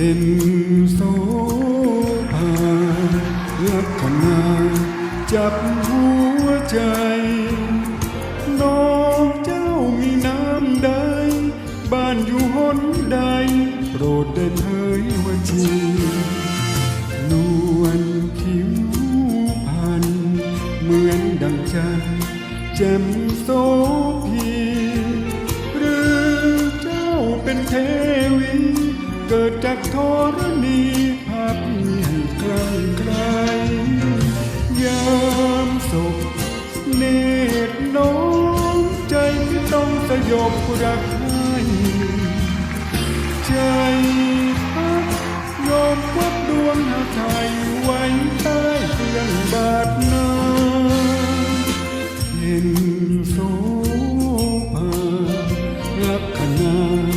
พ็ญโสภาลักษณาจับหัวใจน้องเจ้ามีน้ำใด บ้านอยู่หนใด โปรดได้เผยว่าจริงนวลผิวพันเหมือนดังจันแจ่มโสพีหรือเจ้าเป็นเท เกิดจากธรณีภาพให้ใครใครยามศพเนตรน้องใจที่ต้องสยบรักให้ใจพักยอมวัดดวงหาไทยไว้ใต้เครื่องบาดนาเห็นโสภาลักขณา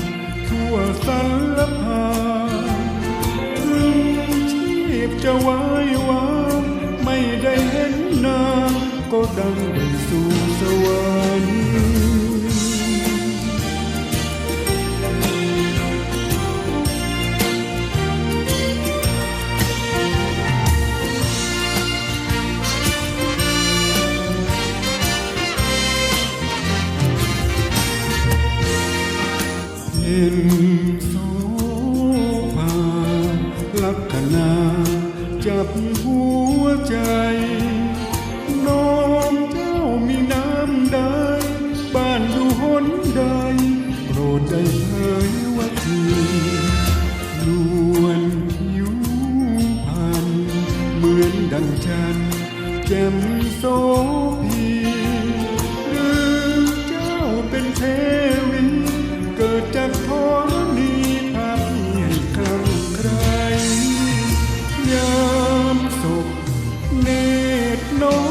จะวายวางไม่ได้เห็นนางก็ดังได้สู่สวรรค์เห็น จับหัวใจ น้องเจ้ามีน้ำใดบ้านอยู่หนใดโปรดได้เผยว่าทีนวลผิวพันเหมือนดังจันแจ่มโสพีหรือเจ้าเป็นเท ยามสุขเนตรน้อ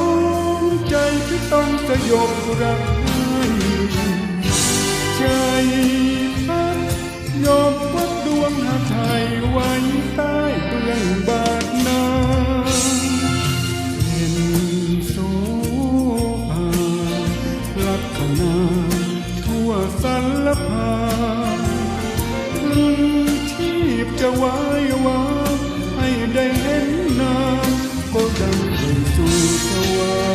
งใจที่ต้องสยบรัก nơi đây đến nơi cô đơn về dù sâu